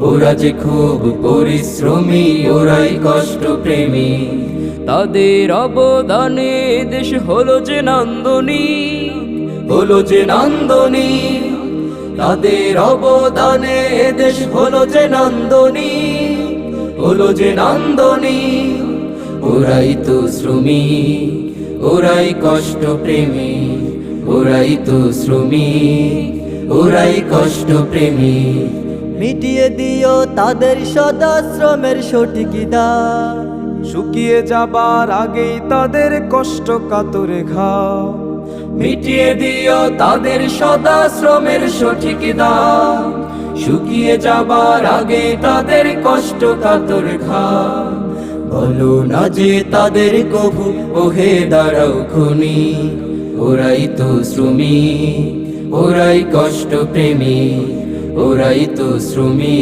ওরা যে খুব পরিশ্রমী, ওরাই কষ্ট প্রেমী তাদের অবদানে দেশ হলো যে নন্দনী হলো যে নান্দনী তাদের অবদানে দেশ হলো যে নন্দনী হলো যে নন্দনী ওরাই তো শ্রমিক ওরাই কষ্ট প্রেমী ওরাই তো শ্রমিক ওরাই কষ্ট প্রেমী মিটিয়ে দিও তাদের সদা শ্রমের সঠিক শুকিয়ে যাবার আগেই তাদের কষ্ট কাতরে ঘা মিটিয়ে দিও তাদের সদা শ্রমের সঠিক শুকিয়ে যাবার আগে তাদের কষ্ট কাতর খা বলো না যে তাদের কভু ওহে দাঁড়াও খুনি। ওরাই তো শ্রমিক, ওরাই কষ্ট প্রেমী ওরাই তো শ্রমিক